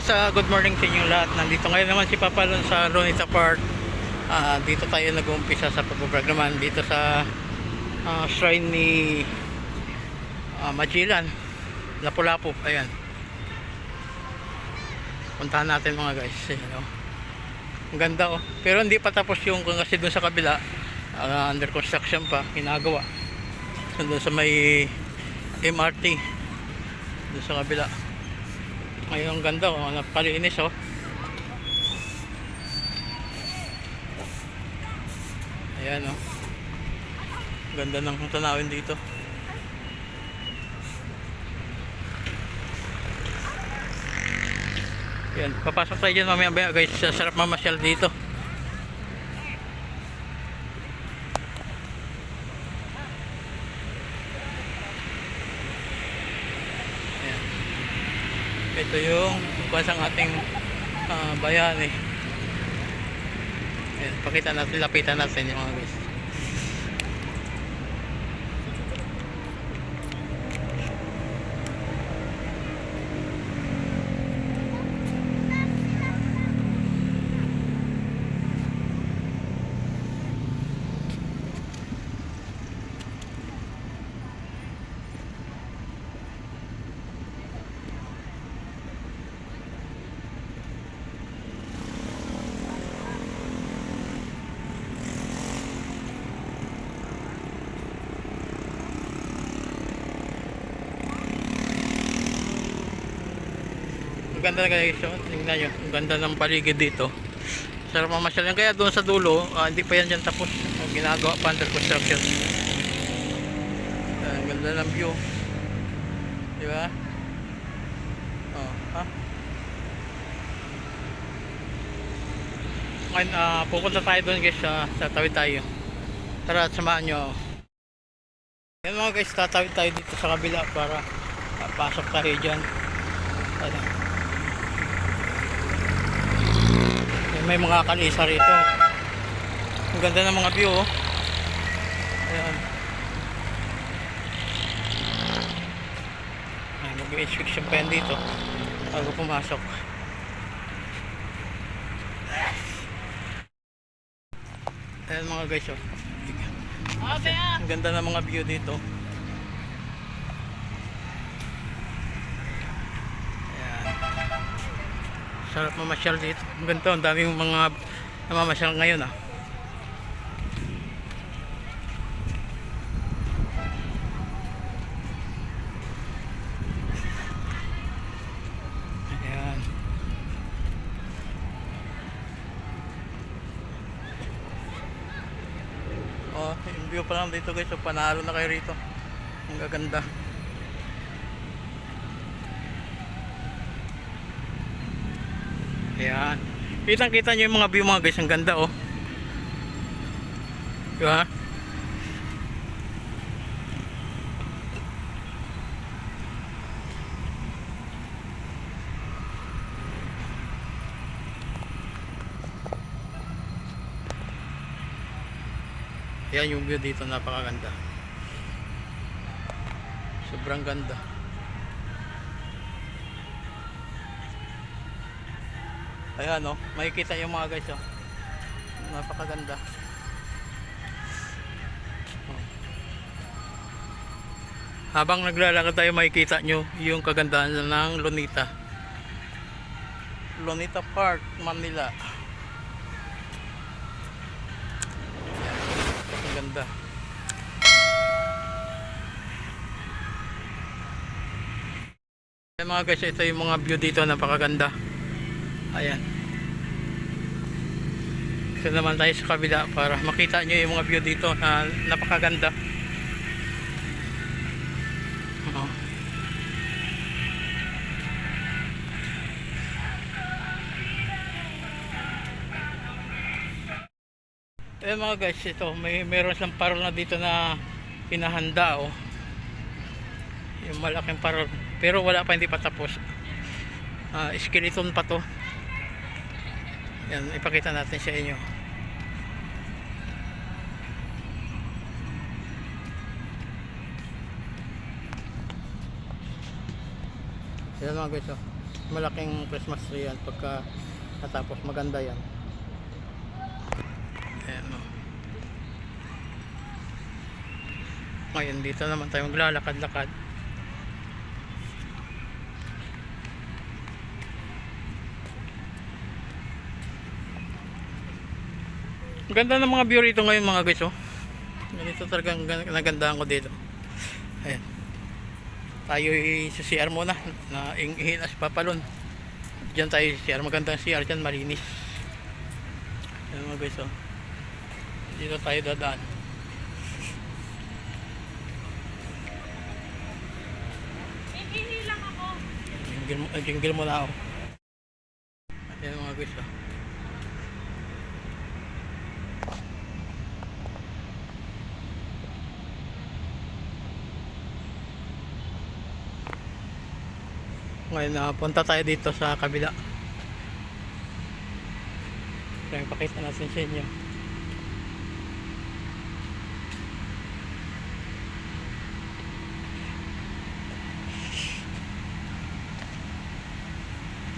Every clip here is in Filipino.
guys, ah, good morning sa inyong lahat. Nandito ngayon naman si Papa Lon sa Lonita Park. Ah, dito tayo nag-uumpisa sa pagbabraglaman dito sa ah, shrine ni ah, Magellan. Lapu-Lapu, ayan. Puntahan natin mga guys. Ayan, oh. Ang ganda oh. Pero hindi pa tapos yung kasi doon sa kabila. ah, under construction pa, ginagawa. So, doon sa may MRT. Doon sa kabila. Ngayon ang ganda oh, napakalinis oh. Ayan oh. Ganda ng tanawin dito. Yan, papasok tayo dyan mamaya guys. Sarap mamasyal dito. Ayan. Ito yung bansang ating ah, bayani. Ayan, pakita natin, lapitan natin yung mga guys. Ang ganda guys, oh. tingnan nyo. Ang ganda ng paligid dito. Sarap mamasyal yan. Kaya doon sa dulo, ah, hindi pa yan dyan tapos. Ah, ginagawa pa under construction. Ah, ang ganda ng view. Di ba? Oh, ha? Ngayon, ah, pupunta tayo doon guys sa, sa tawid tayo. Tara, samahan nyo. Yan mga guys, tatawid tayo dito sa kabila para ah, pasok tayo dyan. Ayan. Yan, May mga kalisa rito. Ang ganda ng mga view. Oh. Ayan. Ay, mag-inspection pa yan dito bago pumasok. Ayan mga guys. Oh. Ang ganda ng mga view dito. Ayan. Sarap mamasyal dito. Ganito, ang daming mga namamasyal ngayon ah. Ayan. Oh, yung view pa lang dito guys, so panalo na kayo rito. Ang gaganda. Ayan. Kitang kita nyo yung mga view mga guys, ang ganda oh. Di ba? Ayan yung view dito, napakaganda. Sobrang ganda. Ayan oh, makikita yung mga guys oh. Napakaganda. Oh. Habang naglalakad tayo makikita nyo yung kagandahan ng Lonita. Lonita Park, Manila. Ang ganda. Ayan mga guys, ito yung mga view dito napakaganda. Ayan. Ito naman tayo sa kabila para makita nyo yung mga view dito na napakaganda. Oo. Eh mga guys, ito may meron siyang parol na dito na pinahanda oh. Yung malaking parol. Pero wala pa hindi pa tapos. Ah, skeleton pa to. Yan, ipakita natin sa inyo. Yan mga guys oh. malaking Christmas tree yan pagka natapos maganda yan ayan o ngayon dito naman tayo maglalakad-lakad Ganda ng mga view rito ngayon mga guys oh. Ganito talagang gan- nagandahan ko dito. Ayan. Tayo sa CR muna na ihinas papalon. Diyan tayo sa CR. Magandang CR dyan, malinis. Ayan mga guys oh. Dito tayo dadaan. Hihingi lang ako. Jingle, mo- jingle mo na ako. Ayan mga guys oh. Ngayon na punta tayo dito sa kabila. Kaya pakita natin sa inyo.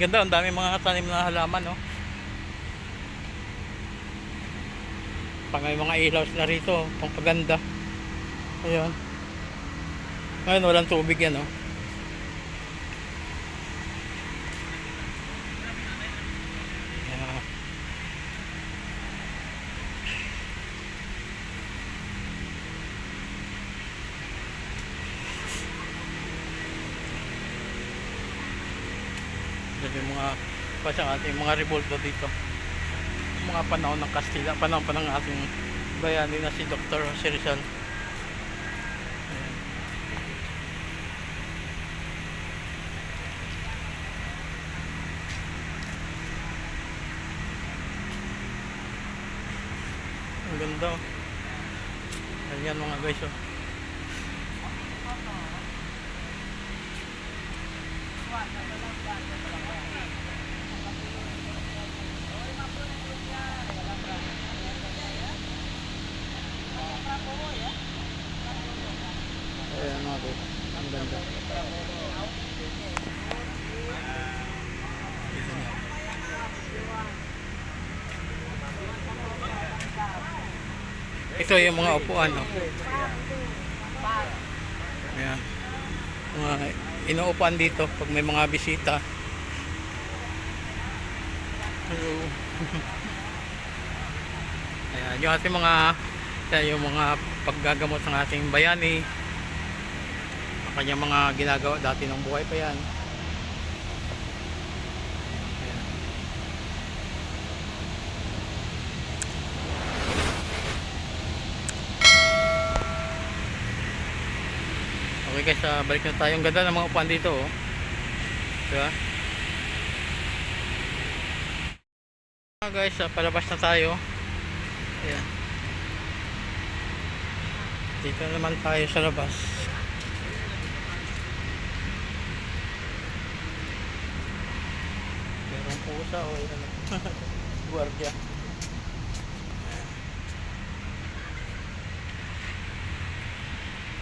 Ganda, ang dami mga tanim na halaman, no? Pag may mga ilaw sila rito, pang paganda. Ayun. Ngayon, walang tubig yan, no? Ayan. Yan yung mga pasang ating mga revolto dito. Mga panahon ng Kastila, panahon pa ng ating bayani na si Dr. Jose. Ang ganda. oh. Ayan mga guys oh. Ayan mga guys. Ang ganda. Ito yung mga upuan. Oh. Ayan. Mga inuupuan dito pag may mga bisita. Hello. Ayan, yung ating mga yung mga paggagamot ng ating bayani. Ang kanyang mga ginagawa dati ng buhay pa yan. Okay guys, ah, balik na tayo. Ang ganda ng mga upuan dito. Oh. Diba? Ah, guys, ah, palabas na tayo. Ayan. Dito naman tayo sa labas. Pusa o ano. Guardia.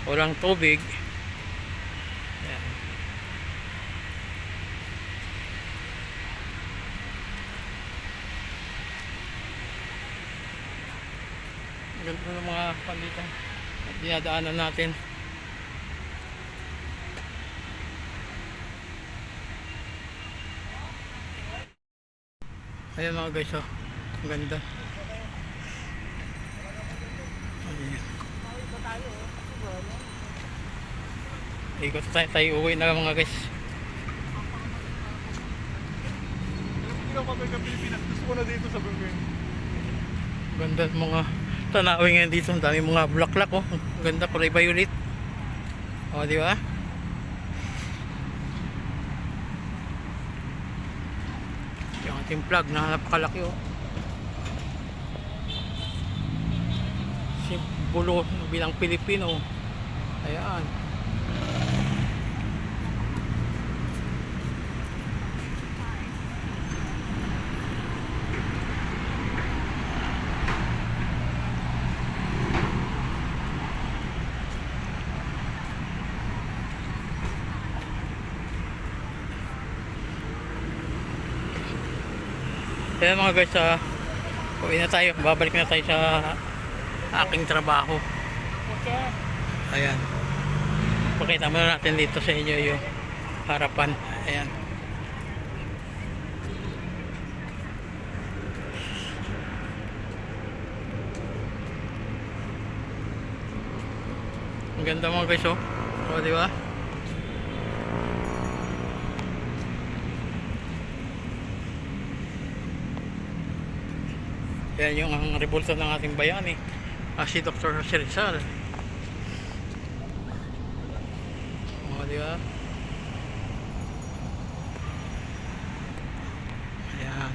Walang tubig. Ayan. Ganda ng mga pandito. At dinadaanan natin. Ayan mga guys, oh. Ang ganda. Ayan. Ikot tayo, tayo uwi na mga guys. Ganda mga tanawin ngayon dito. Ang dami mga bulaklak oh. Ang ganda kulay violet. O, di ba? Yung flag na napakalaki oh. Simbolo bilang Pilipino. Ayan. Kaya mga guys, uh, uwi na tayo. Babalik na tayo sa aking trabaho. Ayan. Pakita muna natin dito sa inyo yung harapan. Ayan. Ang ganda mga guys, oh. O, di ba? Yan yung ang revolta ng ating bayani. Ah, si Dr. Jose Rizal. O, di ba? Ayan.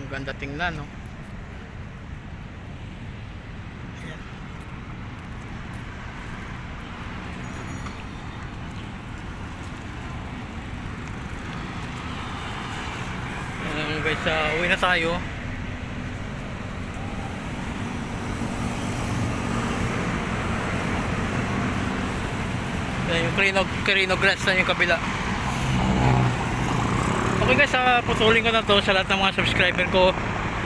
Ang ganda tingnan, no? Ayan. Ayan guys, uh, uwi na tayo. Ayan yung Carino, Carino na yung kabila. Okay guys, uh, putulin ko na to sa lahat ng mga subscriber ko.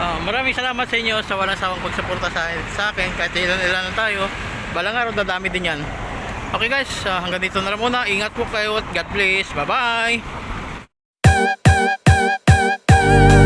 Ah, maraming salamat sa inyo sa walang sawang pagsuporta sa, sa akin kahit ilan-ilan lang tayo. Balang araw dadami din yan. Okay guys, ah, hanggang dito na lang muna. Ingat po kayo at God bless. Bye you